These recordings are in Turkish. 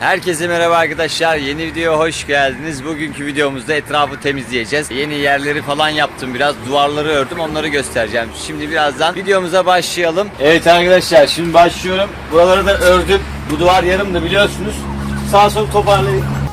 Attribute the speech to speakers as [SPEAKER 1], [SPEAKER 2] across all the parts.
[SPEAKER 1] Herkese merhaba arkadaşlar. Yeni videoya hoş geldiniz. Bugünkü videomuzda etrafı temizleyeceğiz. Yeni yerleri falan yaptım biraz. Duvarları ördüm. Onları göstereceğim. Şimdi birazdan videomuza başlayalım. Evet arkadaşlar şimdi başlıyorum. Buraları da ördüm. Bu duvar yarımdı biliyorsunuz. Sağ sol toparlayayım.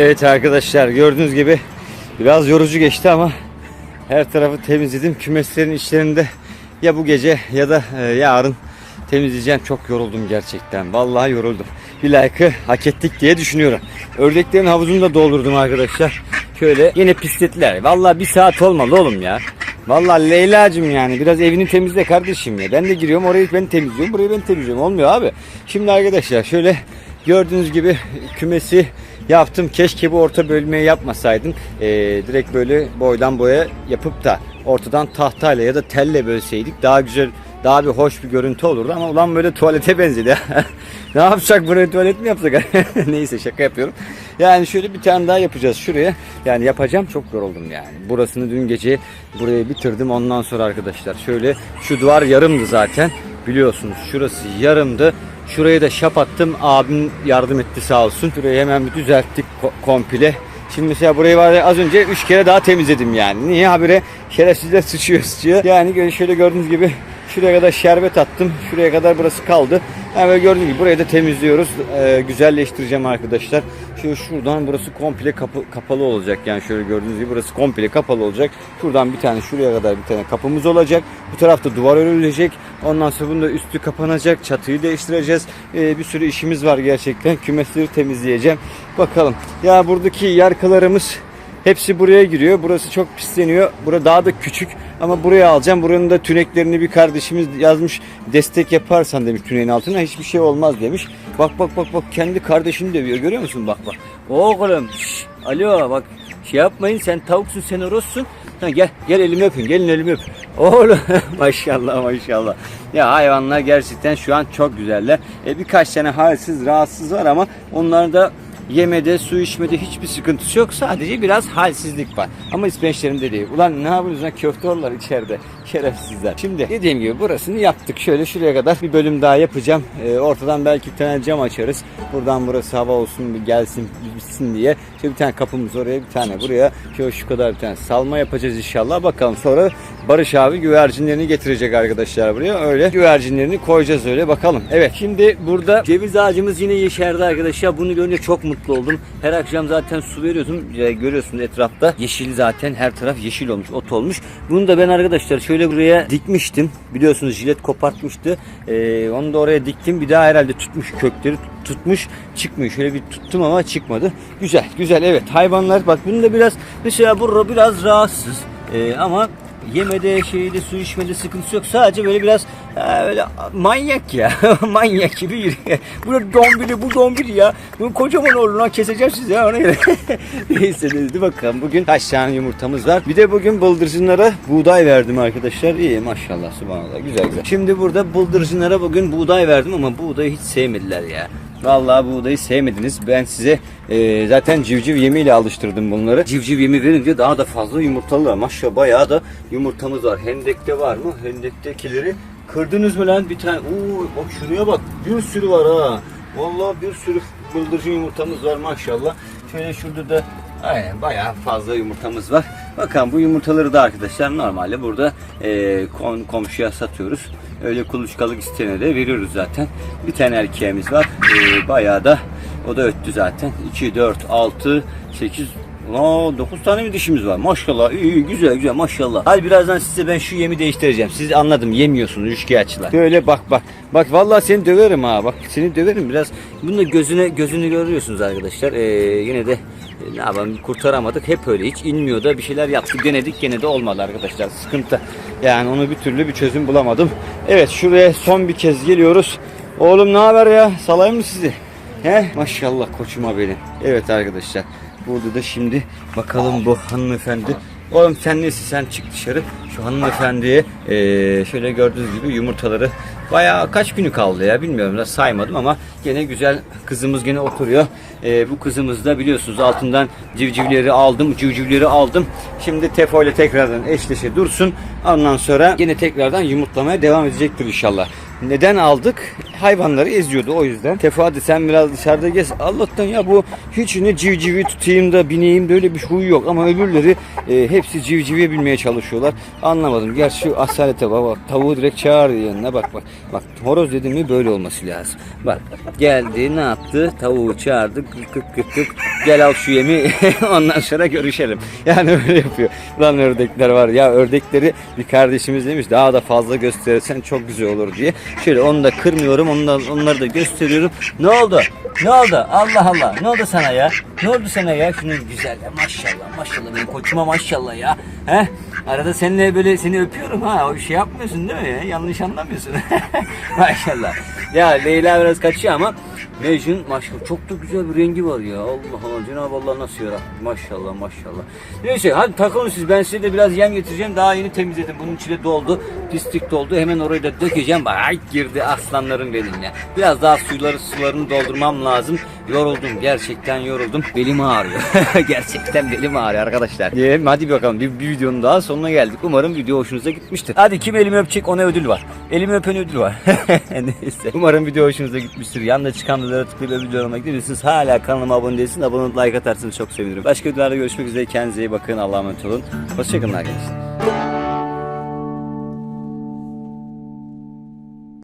[SPEAKER 1] Evet arkadaşlar gördüğünüz gibi biraz yorucu geçti ama her tarafı temizledim. Kümeslerin içlerinde ya bu gece ya da e, yarın temizleyeceğim. Çok yoruldum gerçekten. Vallahi yoruldum. Bir like'ı hak ettik diye düşünüyorum. Ördeklerin havuzunu da doldurdum arkadaşlar. Şöyle yine pislettiler. Vallahi bir saat olmadı oğlum ya. Vallahi Leyla'cım yani biraz evini temizle kardeşim ya. Ben de giriyorum orayı ben temizliyorum burayı ben temizliyorum. Olmuyor abi. Şimdi arkadaşlar şöyle gördüğünüz gibi kümesi yaptım. Keşke bu orta bölmeyi yapmasaydım. Ee, direkt böyle boydan boya yapıp da ortadan tahtayla ya da telle bölseydik daha güzel daha bir hoş bir görüntü olurdu ama ulan böyle tuvalete benzedi. ne yapacak buraya tuvalet mi yapsak? Neyse şaka yapıyorum. Yani şöyle bir tane daha yapacağız şuraya. Yani yapacağım çok yoruldum yani. Burasını dün gece buraya bitirdim. Ondan sonra arkadaşlar şöyle şu duvar yarımdı zaten. Biliyorsunuz şurası yarımdı. Şurayı da şap attım. Abim yardım etti sağ olsun. Şurayı hemen bir düzelttik ko- komple. Şimdi mesela burayı var ya, az önce 3 kere daha temizledim yani. Niye habire şerefsizler sıçıyor sıçıyor. Yani şöyle gördüğünüz gibi şuraya kadar şerbet attım. Şuraya kadar burası kaldı. Yani böyle gördüğünüz gibi burayı da temizliyoruz. Ee, güzelleştireceğim arkadaşlar. Şu şuradan burası komple kapı, kapalı olacak. Yani şöyle gördüğünüz gibi burası komple kapalı olacak. Şuradan bir tane şuraya kadar bir tane kapımız olacak. Bu tarafta duvar örülecek. Ondan sonra bunda üstü kapanacak. Çatıyı değiştireceğiz. Ee, bir sürü işimiz var gerçekten. Kümesleri temizleyeceğim. Bakalım. Ya buradaki yarkalarımız Hepsi buraya giriyor. Burası çok pisleniyor. Bura daha da küçük. Ama buraya alacağım. Buranın da tüneklerini bir kardeşimiz yazmış. Destek yaparsan demiş tüneyin altına hiçbir şey olmaz demiş. Bak bak bak bak kendi kardeşini dövüyor. Görüyor musun? Bak bak. Oğlum. şş, alo bak. Şey yapmayın sen tavuksun sen orossun. Ha, gel gel elimi öpün. Gelin elimi öp. Oğlum maşallah maşallah. Ya hayvanlar gerçekten şu an çok güzeller. E, birkaç tane halsiz rahatsız var ama onlar da Yemede, su içmede hiçbir sıkıntısı yok. Sadece biraz halsizlik var. Ama ispençlerimde değil. Ulan ne yapıyorsunuz lan köftorlar içeride. Şerefsizler. Şimdi dediğim gibi burasını yaptık. Şöyle şuraya kadar bir bölüm daha yapacağım. Ee, ortadan belki bir tane cam açarız. Buradan burası hava olsun bir gelsin bitsin diye. Şöyle bir tane kapımız oraya bir tane buraya. Şöyle şu kadar bir tane salma yapacağız inşallah. Bakalım sonra Barış abi güvercinlerini getirecek arkadaşlar buraya. Öyle güvercinlerini koyacağız öyle bakalım. Evet şimdi burada ceviz ağacımız yine yeşerdi arkadaşlar. Bunu görünce çok mutlu oldum. Her akşam zaten su veriyordum. Ee, görüyorsunuz etrafta. Yeşil zaten her taraf yeşil olmuş, ot olmuş. Bunu da ben arkadaşlar şöyle buraya dikmiştim. Biliyorsunuz jilet kopartmıştı. Ee, onu da oraya diktim. Bir daha herhalde tutmuş kökleri tutmuş çıkmıyor. Şöyle bir tuttum ama çıkmadı. Güzel güzel evet hayvanlar bak bunu da biraz mesela burada biraz rahatsız. Ee, ama yemede şeyde su içmede sıkıntısı yok. Sadece böyle biraz ha, böyle manyak ya. manyak gibi yürüyor. Bu da dombili bu dombili ya. Bu kocaman olur lan keseceğim sizi ya ona göre. Neyse dedi bakalım. Bugün kaç tane yumurtamız var. Bir de bugün bıldırcınlara buğday verdim arkadaşlar. İyi maşallah subhanallah güzel güzel. Şimdi burada bıldırcınlara bugün buğday verdim ama buğdayı hiç sevmediler ya. Vallahi buğdayı sevmediniz. Ben size e, zaten civciv yemiyle alıştırdım bunları. Civciv yemi verince daha da fazla yumurtalılar. Maşallah bayağı da yumurtamız var. Hendekte var mı? Hendektekileri kırdınız mı lan bir tane? Oo, bak şuraya bak. Bir sürü var ha. Vallahi bir sürü bıldırcın yumurtamız var maşallah. Şöyle şurada da Aynen bayağı fazla yumurtamız var. Bakalım bu yumurtaları da arkadaşlar normalde burada e, kom- komşuya satıyoruz. Öyle kuluçkalık isteyene de veriyoruz zaten. Bir tane erkeğimiz var. E, bayağı da o da öttü zaten. 2, 4, 6, 8, Aa, 9 tane mi dişimiz var? Maşallah. İyi, iyi güzel güzel maşallah. Hadi birazdan size ben şu yemi değiştireceğim. Siz anladım yemiyorsunuz üçkağıtçılar. Böyle bak bak. Bak vallahi seni döverim ha. Bak seni döverim biraz. Bunun da gözüne gözünü görüyorsunuz arkadaşlar. Ee, yine de e, ne yapalım kurtaramadık. Hep öyle hiç inmiyor da bir şeyler yaptık denedik gene de olmadı arkadaşlar. Sıkıntı. Yani onu bir türlü bir çözüm bulamadım. Evet şuraya son bir kez geliyoruz. Oğlum ne haber ya? Salayım mı sizi? He? Maşallah koçuma benim. Evet arkadaşlar. Burada da şimdi bakalım bu hanımefendi. Oğlum sen neyse sen çık dışarı. Şu hanımefendiye eee, şöyle gördüğünüz gibi yumurtaları bayağı kaç günü kaldı ya bilmiyorum da saymadım ama gene güzel kızımız gene oturuyor. Eee, bu kızımız da biliyorsunuz altından civcivleri aldım civcivleri aldım. Şimdi Tefo ile tekrardan eşleşe dursun. Ondan sonra gene tekrardan yumurtlamaya devam edecektir inşallah. Neden aldık? Hayvanları eziyordu o yüzden. Tefo hadi sen biraz dışarıda gez. Allah'tan ya bu hiç ne civcivi tutayım da bineyim böyle bir huy yok. Ama öbürleri e, hepsi civciviye binmeye çalışıyorlar. Anlamadım. Gerçi şu asalete bak, bak tavuğu direkt çağırdı yanına bak bak. Bak horoz dedim mi böyle olması lazım. Bak geldi ne yaptı? Tavuğu çağırdı. Kık kık kık kık. Gel al şu yemi ondan sonra görüşelim. Yani öyle yapıyor. Lan ördekler var. Ya ördekleri bir kardeşimiz demiş daha da fazla gösterirsen çok güzel olur diye. Şöyle onu da kırmıyorum. Onu da, onları da gösteriyorum. Ne oldu? Ne oldu? Allah Allah. Ne oldu sana ya? Ne oldu sana ya? Şunun güzel ya. Maşallah maşallah benim koçuma maşallah ya. He? Arada seninle böyle seni öpüyorum ha. O şey yapmıyorsun değil mi ya? Yanlış anlamıyorsun. maşallah. Ya Leyla biraz kaçıyor ama Mecnun maşallah çok da güzel bir rengi var ya. Allah Allah Cenab-ı Allah nasıl yarattı. Maşallah maşallah. Neyse hadi takılın siz. Ben size de biraz yem getireceğim. Daha yeni temizledim. Bunun içine doldu. pislik doldu. Hemen orayı da dökeceğim. Ay girdi aslanlarım benim ya. Biraz daha suyları sularını doldurmam lazım. Yoruldum. Gerçekten yoruldum. Belim ağrıyor. gerçekten belim ağrıyor arkadaşlar. Diyelim hadi bakalım bir, bir videonun daha sonuna geldik. Umarım video hoşunuza gitmiştir. Hadi kim elimi öpecek ona ödül var. Elimi öpen ödül var. Neyse. Umarım video hoşunuza gitmiştir. Yanında çıkan videolara tıklayıp ödül yoruma gidebilirsiniz. Hala kanalıma abone değilsiniz. Abone olup like atarsanız çok sevinirim. Başka videolarda görüşmek üzere. Kendinize iyi bakın. Allah'a emanet olun. Hoşçakalın arkadaşlar.